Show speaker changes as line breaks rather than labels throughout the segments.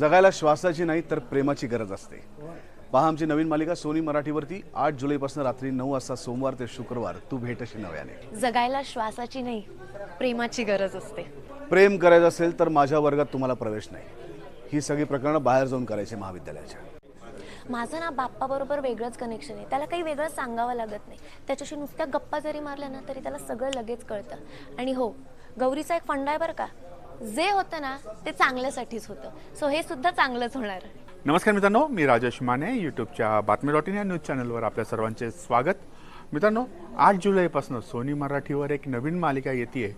जगायला श्वासाची नाही तर प्रेमाची गरज असते. पहा आमची नवीन मालिका सोनी मराठीवरती आठ जुलैपासून रात्री नऊ वाजता सोमवार ते शुक्रवार. तू भेटशी नव्याने.
जगायला श्वासाची नाही प्रेमाची गरज असते.
प्रेम करायचं असेल तर माझ्या वर्गात तुम्हाला प्रवेश नाही. ही सगळी प्रकरणं बाहेर जाऊन करायची महाविद्यालयाच्या.
माझं ना बाप्पाबरोबर वेगळंच कनेक्शन आहे. त्याला काही वेगळं सांगावं लागत नाही. त्याच्याशी नुसत्या गप्पा जरी मारल्या ना तरी त्याला सगळं लगेच कळतं. आणि हो गौरीचा एक फंडा आहे बरं का? जे होतं ना ते चांगल्यासाठीच होतं. सो हे सुद्धा चांगलंच होणार.
नमस्कार मित्रांनो मी राजेश माने यूट्यूबच्या बातमी डॉट इन या न्यूज चॅनलवर आपल्या सर्वांचे स्वागत. मित्रांनो आठ जुलैपासून सोनी मराठीवर एक नवीन मालिका येते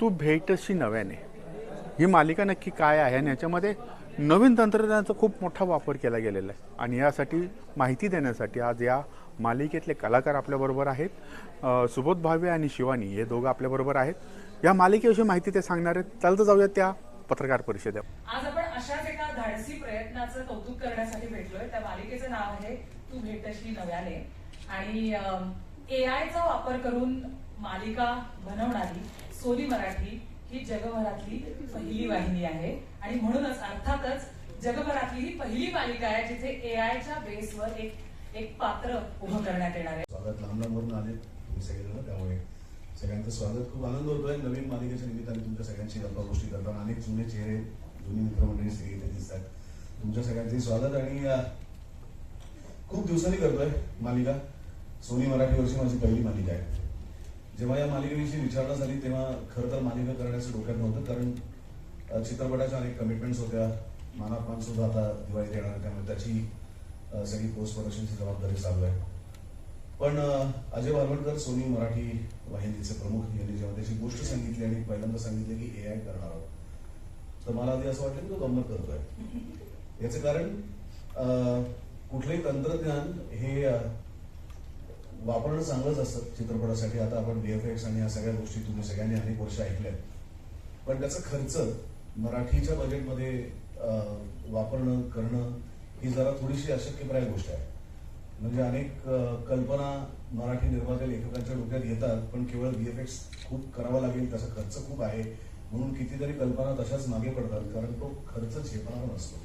तू भेटशी नव्याने. ही मालिका नक्की काय आहे आणि याच्यामध्ये नवीन तंत्रज्ञानाचा खूप मोठा वापर केला गेलेला आहे. आणि यासाठी माहिती देण्यासाठी आज या मालिकेतले कलाकार आपल्याबरोबर आहेत. सुबोध भावे आणि शिवानी हे दोघं आपल्याबरोबर आहेत. या मालिकेविषयी माहिती ते सांगणार आहेत. चालतं जाऊया त्या पत्रकार परिषदेत.
आज आपण अशाच एका धाडसी प्रयत्नाचं कौतुक करण्यासाठी भेटलोय. त्या मालिकेचं नाव आहे तू भेटशी नव्याने. आणि ए चा वापर करून मालिका बनवणारी सोनी मराठी ही जगभरातली पहिली वाहिनी आहे. आणि म्हणूनच अर्थातच जगभरातली ही पहिली मालिका आहे जिथे ए च्या बेसवर एक एक पात्र उभं करण्यात येणार आहे.
स्वागत. लांब लांबवरून आले त्यामुळे सगळ्यांचं स्वागत. खूप आनंद होतोय. नवीन मालिकेच्या निमित्ताने तुमच्या सगळ्यांशी गप्पा गोष्टी करताना अनेक जुने चेहरे जुनी मित्रमंडळी सगळे इथे दिसतात. तुमच्या सगळ्यांचे स्वागत आणि खूप दिवसांनी करतोय मालिका. सोनी मराठीवरची माझी पहिली मालिका आहे. जेव्हा या मालिकेविषयी विचारणा झाली तेव्हा खरं तर मालिका करण्याचं डोक्यात नव्हतं कारण चित्रपटाच्या अनेक कमिटमेंट्स होत्या. मानापमान सुद्धा आता दिवाळीत येणार त्यामुळे त्याची सगळी पोस्ट प्रोडक्शनची जबाबदारी चालू आहे. पण अजय बालवणकर सोनी मराठी वाहिनीचे प्रमुख यांनी जेव्हा त्याची गोष्ट सांगितली आणि पहिल्यांदा सांगितले की ए आय करणार आहोत तर मला आधी असं वाटलं की तो गंमत करतोय. याचं कारण कुठलंही तंत्रज्ञान हे वापरणं चांगलंच असतं चित्रपटासाठी. आता आपण बीएफएक्स आणि या सगळ्या गोष्टी तुम्ही सगळ्यांनी अनेक वर्ष ऐकल्या पण त्याचा खर्च मराठीच्या बजेटमध्ये वापरणं करणं ही जरा थोडीशी अशक्यप्राय गोष्ट आहे. म्हणजे अनेक कल्पना मराठी निर्माते लेखकांच्या डोक्यात येतात पण केवळ व्हीएफएक्स खूप करावा लागेल त्याचा खर्च खूप आहे म्हणून कितीतरी कल्पना तशाच मागे पडतात कारण तो खर्च झेपणारा नसतो.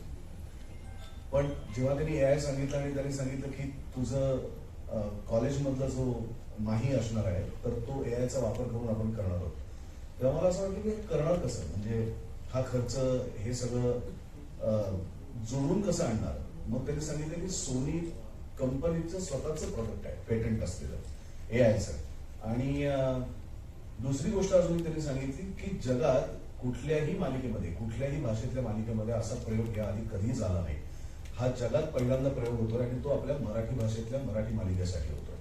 पण जेव्हा त्यांनी ए आय सांगितलं आणि त्यांनी सांगितलं की तुझं कॉलेजमधला जो माही असणार आहे तर तो ए आयचा वापर करून आपण करणार आहोत. तेव्हा मला असं वाटतं की करणार कसं? म्हणजे हा खर्च हे सगळं जोडून कसं आणणार? मग त्यांनी सांगितलं की सोनी कंपनीचं स्वतःचं प्रोडक्ट आहे पेटंट असलेलं. ए आयचं आणि दुसरी गोष्ट अजून त्यांनी सांगितली की जगात कुठल्याही मालिकेमध्ये कुठल्याही भाषेतल्या मालिकेमध्ये असा प्रयोग याआधी कधी झाला नाही. हा जगात पहिल्यांदा प्रयोग होतोय आणि तो आपल्या मराठी भाषेतल्या मराठी मालिकेसाठी होतोय.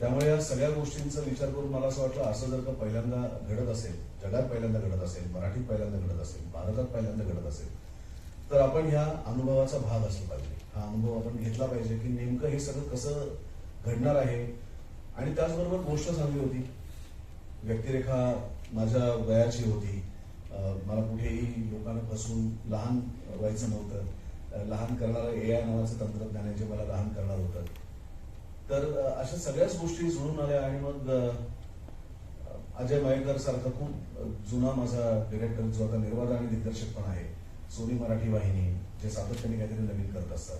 त्यामुळे या सगळ्या गोष्टींचा विचार करून मला असं वाटलं असं जर का पहिल्यांदा घडत असेल जगात पहिल्यांदा घडत असेल मराठीत पहिल्यांदा घडत असेल भारतात पहिल्यांदा घडत असेल तर आपण ह्या अनुभवाचा भाग असला पाहिजे. अनुभव आपण घेतला पाहिजे की नेमकं हे सगळं कसं घडणार आहे? आणि त्याचबरोबर गोष्ट चांगली होती. व्यक्तिरेखा माझ्या वयाची होती. मला कुठेही लोकांना फसून लहान व्हायचं नव्हतं. लहान करणारं ए आय नावाचं तंत्रज्ञान आहे जे मला लहान करणार होतं. तर अशा सगळ्याच गोष्टी जुळून आल्या आणि मग अजय मयेकर सारखा खूप जुना माझा डिरेक्टर जो आता निर्माता आणि दिग्दर्शक पण आहे. सोनी मराठी वाहिनी जे सातत्याने काहीतरी नवीन करत असतात.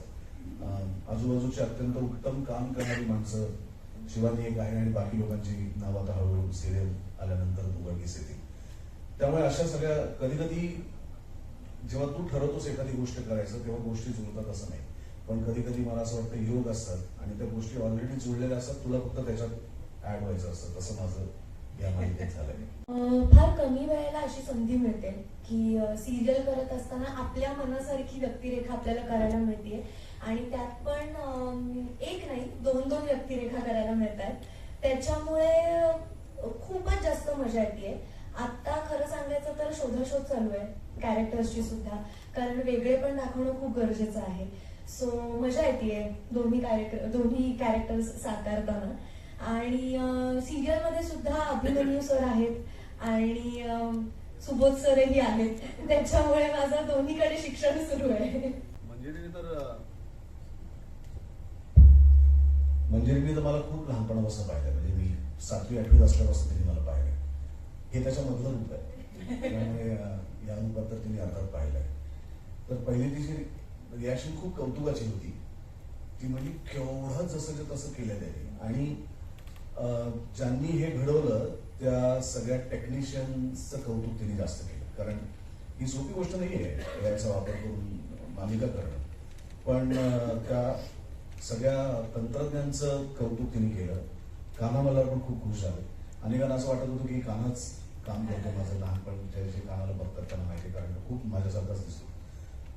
आजूबाजूचे अत्यंत उत्तम काम करणारी माणसं शिवानी एक आहे आणि बाकी लोकांची नावं आता हळूहळू सिरियल आल्यानंतर उघडकीस येतील. त्यामुळे अशा सगळ्या कधी कधी जेव्हा तू ठरवतोस एखादी गोष्ट करायचं तेव्हा गोष्टी जुळतात असं नाही. पण कधी कधी मला असं वाटतं योग असतात आणि त्या गोष्टी ऑलरेडी जुळलेल्या असतात तुला फक्त त्याच्यात ऍड व्हायचं असतं. तसं माझं या मालिकेत झालंय.
फार कमी वेळेला अशी संधी मिळते की सिरियल करत असताना आपल्या मनासारखी व्यक्तिरेखा आपल्याला करायला मिळते आणि त्यात पण एक नाही दोन दोन व्यक्तिरेखा करायला मिळतात त्याच्यामुळे खूपच जास्त मजा येते आता खरं सांगायचं तर शोधाशोध चालू आहे कॅरेक्टर्सची सुद्धा. कारण वेगळे पण दाखवणं खूप गरजेचं आहे. सो मजा येते दोन्ही कॅरेक्टर दोन्ही कॅरेक्टर्स साकारताना. आणि सिरियलमध्ये सुद्धा अभिमन्यू सर आहेत आणि सुबोध सरही आहेत. त्याच्यामुळे माझं दोन्हीकडे शिक्षण सुरू आहे.
मंजिरीने तर मंजिरीने तर मला खूप लहानपणापासून पाहिलं म्हणजे मी सातवी आठवीत असल्यापासून तिने मला पाहिलं हे त्याच्यामधलं रूप आहे. त्यामुळे या रूपात तर तिने अर्थात पाहिलंय. तर पहिली तिची रिॲक्शन खूप कौतुकाची होती. ती म्हणजे केवढं जसं तसं केलं त्यांनी. आणि ज्यांनी हे घडवलं त्या सगळ्या टेक्निशियन्सचं कौतुक त्यांनी जास्त केलं. कारण ही सोपी गोष्ट नाही आहे याचा वापर करून मालिका करणं. पण त्या सगळ्या तंत्रज्ञांचं कौतुक त्यांनी केलं. काना मला पण खूप खुश झाले. अनेकांना असं वाटत होतं की कानाच काम करतो माझं लहानपण जे कानाला बघतात त्यांना माहिती कारण खूप माझ्यासारखाच दिसतो.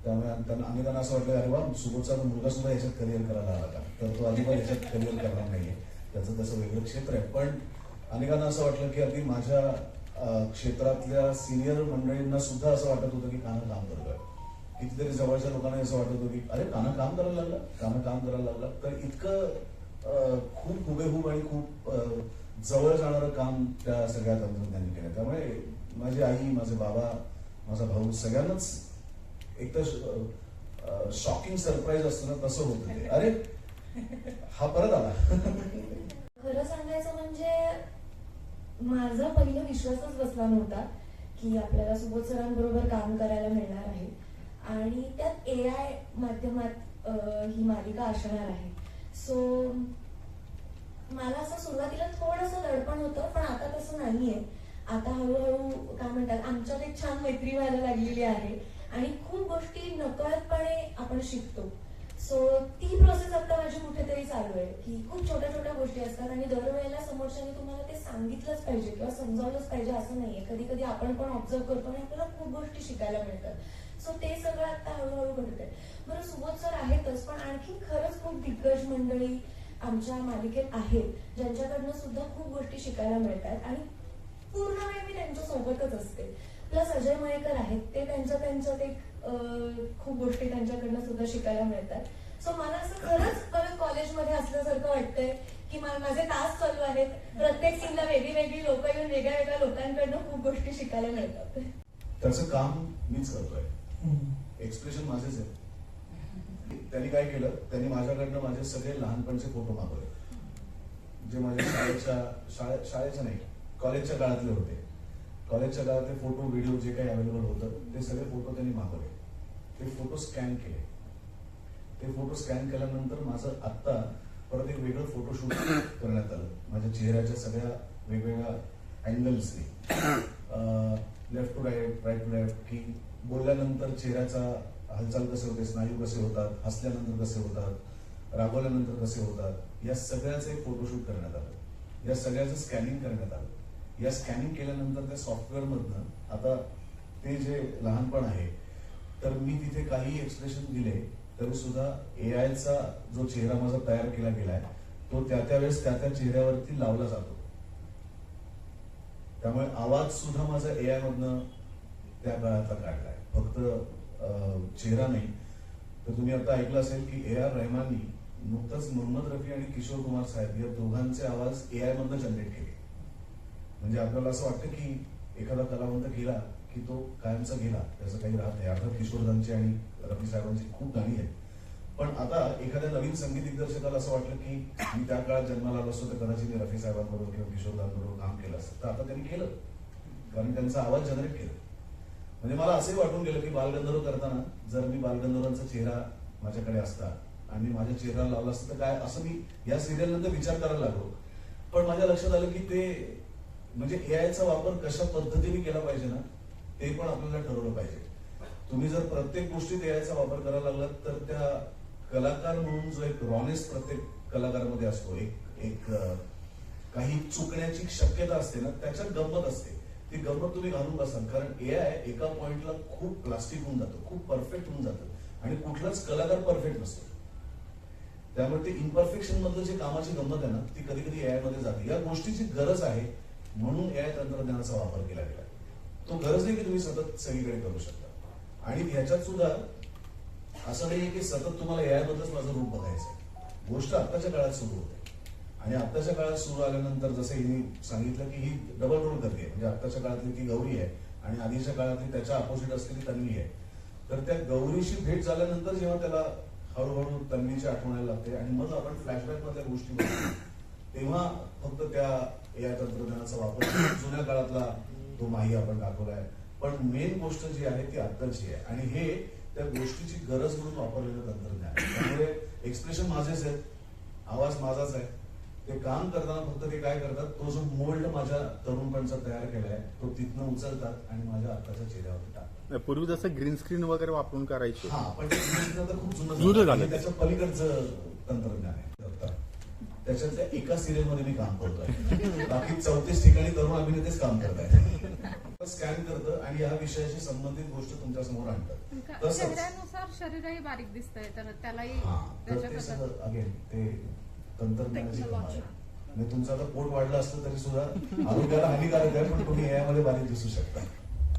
त्यामुळे त्यांना अनेकांना असं वाटलं अरे वा सुबोधचा मुलगा सुद्धा याच्यात करिअर करायला आला का? तर तो अजिबात याच्यात करिअर करणार नाहीये. त्याचं त्याचं वेगळं क्षेत्र आहे. पण अनेकांना असं वाटलं की अगदी माझ्या क्षेत्रातल्या सिनियर मंडळींना सुद्धा असं वाटत होतं की कानं काम करतोय कितीतरी जवळच्या लोकांना असं वाटत होतं की अरे कानं काम करायला लागलं? कानं काम करायला लागलं? तर इतकं खूप हुबेहूब आणि खूप जवळ जाणारं काम त्या सगळ्या तंत्रज्ञांनी केलं त्यामुळे माझी आई माझे बाबा माझा भाऊ सगळ्यांनाच एक तर शॉकिंग सरप्राईज असतं ना तसं होतं अरे हा परत आला.
खरं सांगायचं म्हणजे माझा पहिला विश्वासच बसला नव्हता की आपल्याला सुबोध सरांबरोबर काम करायला मिळणार आहे. आणि त्यात ए आय माध्यमात ही मालिका असणार आहे. सो मला असं सुरुवातीला थोडंसं दडपण होतं पण आता तसं नाहीये. आता हळूहळू काय म्हणतात आमच्यात एक छान मैत्री व्हायला लागलेली आहे. आणि खूप गोष्टी नकळतपणे आपण शिकतो. सो ती प्रोसेस आता माझी कुठेतरी चालू आहे. की खूप छोट्या छोट्या गोष्टी असतात आणि दरवेळेला समोरच्याने तुम्हाला ते सांगितलंच पाहिजे किंवा समजावलंच पाहिजे असं नाहीये. कधी कधी आपण पण ऑब्झर्व करतो आणि आपल्याला खूप गोष्टी शिकायला मिळतात. सो ते सगळं आता हळूहळू घडतंय बरं सुबोध सर आहेतच पण आणखी खरंच खूप दिग्गज मंडळी आमच्या मालिकेत आहेत ज्यांच्याकडनं सुद्धा खूप गोष्टी शिकायला मिळतात आणि पूर्ण वेळ मी त्यांच्यासोबतच असते. प्लस अजय मयेकर आहेत ते त्यांच्या त्यांच्यात एक खूप गोष्टी त्यांच्याकडनं सुद्धा शिकायला मिळतात. सो मला असं खरंच परत कॉलेजमध्ये असल्यासारखं वाटतंय की मा- माझे तास चालू आहेत. प्रत्येक सीनला वेगळी वेगळी लोक येऊन वेगळ्या वेगळ्या लोकांकडनं खूप गोष्टी शिकायला मिळतात.
त्याचं काम मीच करतोय. एक्सप्रेशन माझेच आहे त्यांनी काय केलं? त्यांनी माझ्याकडनं माझे सगळे लहानपणचे फोटो मागवले. जे माझ्या शाळेच्या शाळे शाळेच्या नाही कॉलेजच्या काळातले होते. कॉलेजच्या काळातले फोटो व्हिडिओ जे काही अवेलेबल होतं ते सगळे फोटो त्यांनी मागवले. ते फोटो स्कॅन केले. ते फोटो स्कॅन केल्यानंतर माझं आत्ता परत एक वेगळं फोटोशूट करण्यात आलं. माझ्या चेहऱ्याच्या सगळ्या वेगवेगळ्या अँगल्सने left to right right to left की बोलल्यानंतर चेहऱ्याचा हालचाल कसे होते स्नायू कसे होतात हसल्यानंतर कसे होतात रागवल्यानंतर कसे होतात या सगळ्याचं एक फोटोशूट करण्यात आलं. या सगळ्याचं स्कॅनिंग करण्यात आलं. या स्कॅनिंग केल्यानंतर त्या सॉफ्टवेअरमधनं आता ते जे लहानपण आहे तर मी तिथे काही एक्सप्रेशन दिले तरी सुद्धा ए चा जो चेहरा माझा तयार केला गेलाय तो त्या त्या वेळेस त्या त्या चेहऱ्यावरती लावला जातो. त्यामुळे आवाज सुद्धा माझा ए आय मधनं त्या काळातला काढलाय. फक्त चेहरा नाही. तर तुम्ही आता ऐकलं असेल की ए आर रहमाननी नुकतंच मोहम्मद रफी आणि किशोर कुमार साहेब या दोघांचे आवाज ए आय मधनं जनरेट केले. म्हणजे आपल्याला असं वाटतं की एखादा कलावंत गेला की तो कायमचा गेला. त्याचं काही राहत नाही. अर्थात किशोरदांची आणि रफी साहेबांची खूप गाणी आहेत. पण आता एखाद्या नवीन संगीत दिग्दर्शकाला असं वाटलं की मी त्या काळात जन्माला आलो असतो तर कदाचित मी रफी साहेबांबरोबर किंवा किशोरदांबरोबर काम केलं असतं. तर आता त्यांनी केलं. कारण त्यांचा आवाज जनरेट केला. म्हणजे मला असंही वाटून गेलं की बालगंधर्व करताना जर मी बालगंधर्वांचा चेहरा माझ्याकडे असता आणि माझ्या चेहरा लावला असतं तर काय असं मी या सिरियल नंतर विचार करायला लागलो. पण माझ्या लक्षात आलं की ते म्हणजे ए चा वापर कशा पद्धतीने केला पाहिजे ना ते पण आपल्याला ठरवलं पाहिजे. तुम्ही जर प्रत्येक गोष्टीत ए चा वापर करायला लागलात तर त्या कलाकार म्हणून जो एक रॉनेस प्रत्येक कलाकारामध्ये असतो एक एक काही चुकण्याची शक्यता असते ना त्याच्यात गंमत असते. ती गंमत तुम्ही घालून बसाल कारण ए आय एका पॉइंटला खूप प्लास्टिक होऊन जातं खूप परफेक्ट होऊन जातं आणि कुठलाच कलाकार परफेक्ट नसतो. त्यामुळे ते इम्परफेक्शन मधलं जे कामाची गंमत आहे ना ती कधी कधी एआयमध्ये जाते. या गोष्टीची गरज आहे म्हणून एआय तंत्रज्ञानाचा वापर केला गेला. तो गरज नाही की तुम्ही सतत सगळीकडे करू शकता. आणि याच्यात सुद्धा असं नाही की सतत तुम्हाला एआय माझं रूप बघायचं आहे गोष्ट आत्ताच्या काळात सुरू होते. आणि आत्ताच्या काळात सुरू आल्यानंतर जसं हिने सांगितलं की ही डबल रोल करते. म्हणजे आत्ताच्या काळातली ती गौरी आहे आणि आधीच्या काळातली त्याच्या अपोजिट असलेली तन्वी आहे. तर त्या गौरीशी भेट झाल्यानंतर जेव्हा त्याला हळूहळू तन्वीची आठवण यायला लागते आणि मग आपण फ्लॅशबॅक मधल्या गोष्टी बघतो. तेव्हा फक्त त्या या तंत्रज्ञानाचा वापर जुन्या काळातला तो माही आपण दाखवलाय. पण मेन गोष्ट जी आहे ती आत्ताची आहे. आणि हे त्या गोष्टीची गरज म्हणून वापरलेलं तंत्रज्ञान आहे. त्यामुळे एक्सप्रेशन माझेच आहेत. आवाज माझाच आहे. ते काम करताना फक्त ते काय करतात? तो जो मोल्ड माझ्या तरुणपणचा तयार केलाय तो तिथनं उचलतात आणि माझ्या आत्ताच्या चेहऱ्यावर टाकतात.
पूर्वी जसं ग्रीन स्क्रीन वगैरे वापरून करायचे.
हा पण खूप जुनं
झालं.
त्याच्या पलीकडचं तंत्रज्ञान आहे. त्याच्यातल्या एका सिरियलमध्ये मी काम करतोय. बाकी चौतीस ठिकाणी तरुण अभिनेतेच काम करत आहेत स्कॅन करतं आणि या विषयाशी संबंधित गोष्ट तुमच्यासमोर आणतात. तसंच.
शरीरही बारीक दिसतंय तर त्यालाही
हा तर
त्याच्या
ते
पद्धत-
सगळं अगेन ते तंत्रज्ञानाची कमाल आहे. म्हणजे तुमचं आता पोट वाढलं असलं तरी सुद्धा आरोग्याला हानिकारक आहे पण तुम्ही यामध्ये बारीक दिसू शकता.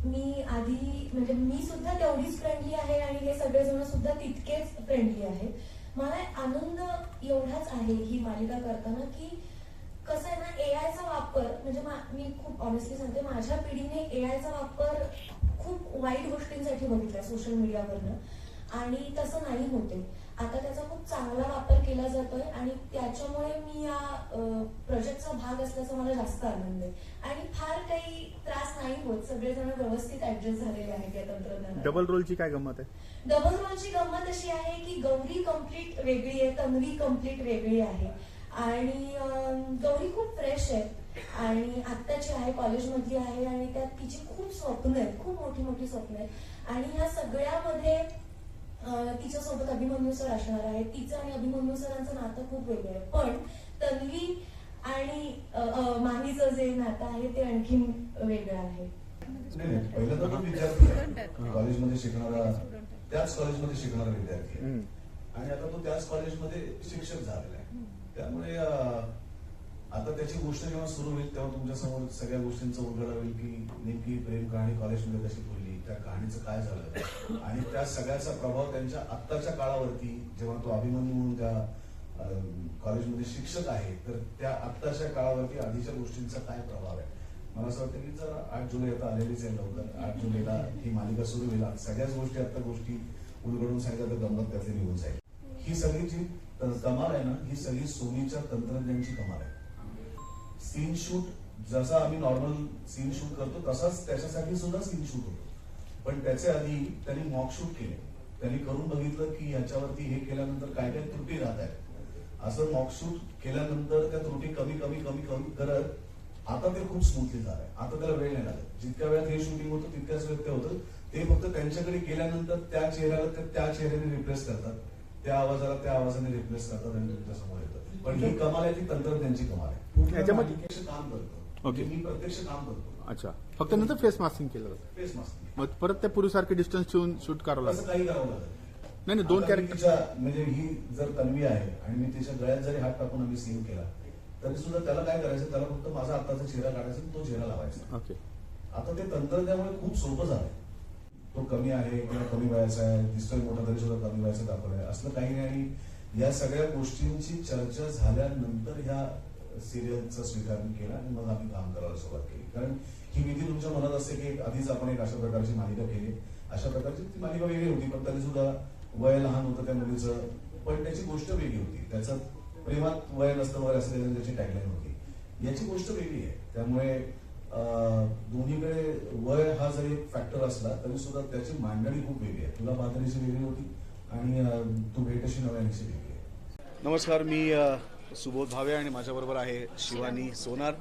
मी आधी म्हणजे मी सुद्धा तेवढीच फ्रेंडली आहे आणि हे सगळेजण सुद्धा तितकेच फ्रेंडली आहेत. मला आनंद एवढाच आहे ही मालिका करताना की कसं आहे ना एआयचा वापर म्हणजे मा- मी खूप ऑनेस्टली सांगते माझ्या पिढीने एआयचा वापर खूप वाईट गोष्टींसाठी बघितला सोशल मीडियावरनं आणि तसं नाही होते. आता त्याचा खूप चांगला वापर केला जातोय आणि त्याच्यामुळे मी या प्रोजेक्टचा भाग असल्याचा मला जास्त आनंद आहे. आणि फार काही त्रास नाही होत. सगळेजण व्यवस्थित ऍडजस्ट झालेले आहेत या तंत्रज्ञानात.
डबल रोलची काय गंमत आहे?
डबल रोलची गंमत अशी आहे की गौरी कंप्लीट वेगळी आहे तन्वी कंप्लीट वेगळी आहे. आणि गौरी खूप फ्रेश आहे. आणि आत्ताची आहे कॉलेजमधली आहे आणि त्यात तिची खूप स्वप्न आहेत खूप मोठी मोठी स्वप्न आहेत. आणि ह्या सगळ्यामध्ये अं, तिच्यासोबत अभिमन्यू सर असणार आहे तिचं आणि अभिमन्यू सरांचं नातं खूप वेगळं आहे. पण तन्वी आणि माहीचं जे नातं आहे ते आणखीन वेगळं आहे.
नाही नाही. पहिलं तर. कॉलेजमध्ये शिकणारा. त्याच कॉलेजमध्ये शिकणारा विद्यार्थी. आणि आता तो त्याच कॉलेजमध्ये शिक्षक झालेला आहे. त्यामुळे आता त्याची गोष्ट जेव्हा सुरू होईल तेव्हा तुमच्यासमोर सगळ्या गोष्टींचं उलगडा होईल की नेमकी प्रेम कहाणी कॉलेजमध्ये कशी फुलली त्या कहाणीचं काय झालं. आणि त्या सगळ्याचा प्रभाव त्यांच्या आत्ताच्या काळावरती जेव्हा तो अभिमन्यू म्हणून त्या कॉलेजमध्ये शिक्षक आहे तर त्या आत्ताच्या काळावरती आधीच्या गोष्टींचा काय प्रभाव आहे? मला असं वाटतं की जर आठ जुलै आता आलेलीच आहे लवकर. आठ जुलैला ही मालिका सुरू होईल. सगळ्याच गोष्टी आता गोष्टी उलगडून सांगितलं तर गंमत त्याचे निघून जाईल. ही सगळी जी त- कमाल आहे ना ही सगळी सोनीच्या तंत्रज्ञानाची कमाल आहे. सीन शूट जसा आम्ही नॉर्मल सीन शूट करतो तसाच त्याच्यासाठी सुद्धा सीन शूट होतो. पण त्याच्या आधी त्यांनी मॉक शूट केले. त्यांनी करून बघितलं की याच्यावरती हे केल्यानंतर काय काय त्रुटी राहत आहेत. असं मॉक शूट केल्यानंतर त्या त्रुटी कमी कमी कमी कमी करत आता ते खूप स्मूथली झालंय. आता त्याला वेळ नाही लागत. जितक्या वेळात हे शूटिंग होतं तितक्याच वेळात ते होतं. ते फक्त त्यांच्याकडे गेल्यानंतर त्या चेहऱ्याला त्या चेहऱ्याने रिप्लेस करतात. त्या आवाजाला त्या आवाजाने रिप्लेस करतात आणि तुमच्यासमोर येतं पण ही कमाल आहे ती तंत्रज्ञानची कमाल आहे.
याच्यामध्ये-
काम करतो.
ओके.
म्हणजे मी प्रत्यक्ष काम करतो.
अच्छा. फक्त नंतर फेस मास्किंग केलं जातं.
फेस मास्क
मग परत त्या पूर्वीसारखे डिस्टन्स ठेवून शूट करावं
असं
लागतं.
काही करावं लागत
नाही. नाही दोन
आता मी
कॅरेक्टर
तिच्या- म्हणजे ही जर तन्वी आहे आणि मी तिच्या गळ्यात जरी हात टाकून आम्ही सीन केला तरी सुद्धा त्याला काय करायचं? त्याला फक्त माझा आत्ताचा चेहरा काढायचा आणि तो चेहरा लावायचा.
ओके
आता ते तंत्रज्ञानामुळे खूप सोपं झालंय. तो कमी आहे किंवा कमी वयाचा आहे दिसतोय मोठा तरी सुद्धा कमी वयाचा आहे. असलं काही नाही आणि या सगळ्या गोष्टींची चर्चा झाल्यानंतर ह्या सिरियलचा स्वीकार मी केला आणि मग आम्ही काम करायला सुरुवात केली. कारण ही भीती तुमच्या मनात असते की एक आधीच आपण एक अशा प्रकारची मालिका केली. अशा प्रकारची ती मालिका वेगळी होती पण तरी सुद्धा वय लहान होतं त्या मुलीचं. पण त्याची गोष्ट वेगळी होती. त्याचं प्रेमात वय नसतं वय असं त्याची- टॅगलाईन होती. याची गोष्ट वेगळी आहे. त्यामुळे दोन्हीकडे वय हा जरी एक फॅक्टर असला तरी सुद्धा त्याची मांडणी खूप वेगळी आहे. तुला बांधणीची वेगळी होती आणि अं, तू भेटशी नव्यानीची वेगळी आहे.
नमस्कार मी सुबोध भावे आणि माझ्याबरोबर आहे शिवानी सोनार.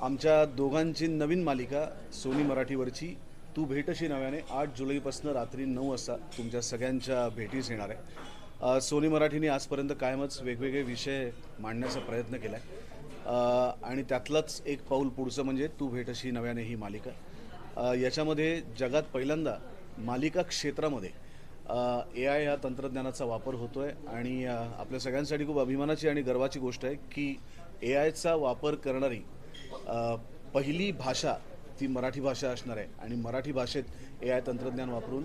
आमच्या दोघांची नवीन मालिका सोनी मराठीवरची तू भेटशी नव्याने आठ जुलैपासून रात्री नऊ वाजता तुमच्या सगळ्यांच्या भेटीस येणार आहे. सोनी मराठीने आजपर्यंत कायमच वेगवेगळे विषय मांडण्याचा प्रयत्न केला आहे आणि त्यातलंच एक पाऊल पुढचं म्हणजे तू भेटशी नव्याने ही मालिका. याच्यामध्ये जगात पहिल्यांदा मालिका क्षेत्रामध्ये ए आय या तंत्रज्ञानाचा वापर होतो आहे आणि आपल्या सगळ्यांसाठी खूप अभिमानाची आणि गर्वाची गोष्ट आहे की ए आयचा वापर करणारी पहिली भाषा ती मराठी भाषा असणार आहे आणि मराठी भाषेत ए आय तंत्रज्ञान वापरून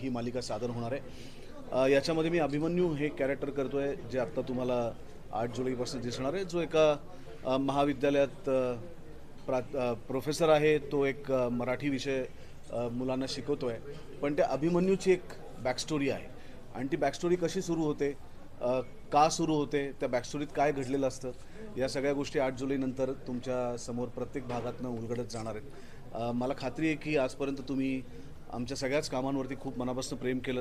ही मालिका सादर होणार आहे. याच्यामध्ये मी अभिमन्यू हे कॅरेक्टर करतो आहे जे आत्ता तुम्हाला आठ जुलैपासून दिसणार आहे जो एका महाविद्यालयात प्रा प्रोफेसर आहे. तो एक मराठी विषय मुलांना शिकवतो आहे पण त्या अभिमन्यूची एक बॅकस्टोरी आहे. आणि ती बॅकस्टोरी कशी सुरू होते? का सुरू होते? त्या बॅकस्टोरीत काय घडलेलं असतं? या सगळ्या गोष्टी आठ जुलैनंतर तुमच्यासमोर प्रत्येक भागातनं उलगडत जाणार आहेत. मला खात्री आहे की आजपर्यंत तुम्ही
आमच्या सगळ्याच कामांवरती खूप मनापासून प्रेम केलं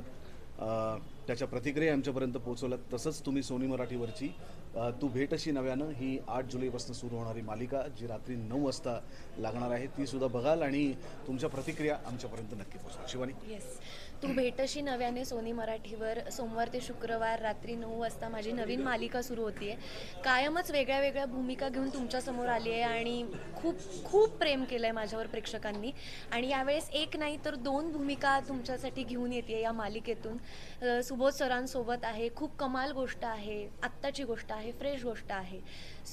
त्याच्या प्रतिक्रिया आमच्यापर्यंत पोहोचवल्यात. तसंच तुम्ही सोनी मराठीवरची तू भेट अशी नव्यानं ही आठ जुलैपासून सुरू होणारी मालिका जी रात्री नऊ वाजता लागणार आहे ती सुद्धा बघाल आणि तुमच्या प्रतिक्रिया आमच्यापर्यंत नक्की पोहोचवा. शिवानी?
येस तू भेटशी नव्याने सोनी मराठीवर. सोमवार ते शुक्रवार रात्री नऊ वाजता माझी नवीन मालिका सुरू होतीये. कायमच वेगळ्या वेगळ्या भूमिका घेऊन तुमच्यासमोर आली आहे आणि खूप खूप प्रेम केलं आहे माझ्यावर प्रेक्षकांनी. आणि यावेळेस एक नाही तर दोन भूमिका तुमच्यासाठी घेऊन येते या मालिकेतून. सुबोध सरांसोबत आहे. खूप कमाल गोष्ट आहे. आत्ताची गोष्ट आहे. फ्रेश गोष्ट आहे.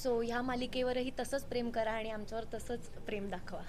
सो ह्या मालिकेवरही तसंच प्रेम करा आणि आमच्यावर तसंच प्रेम दाखवा.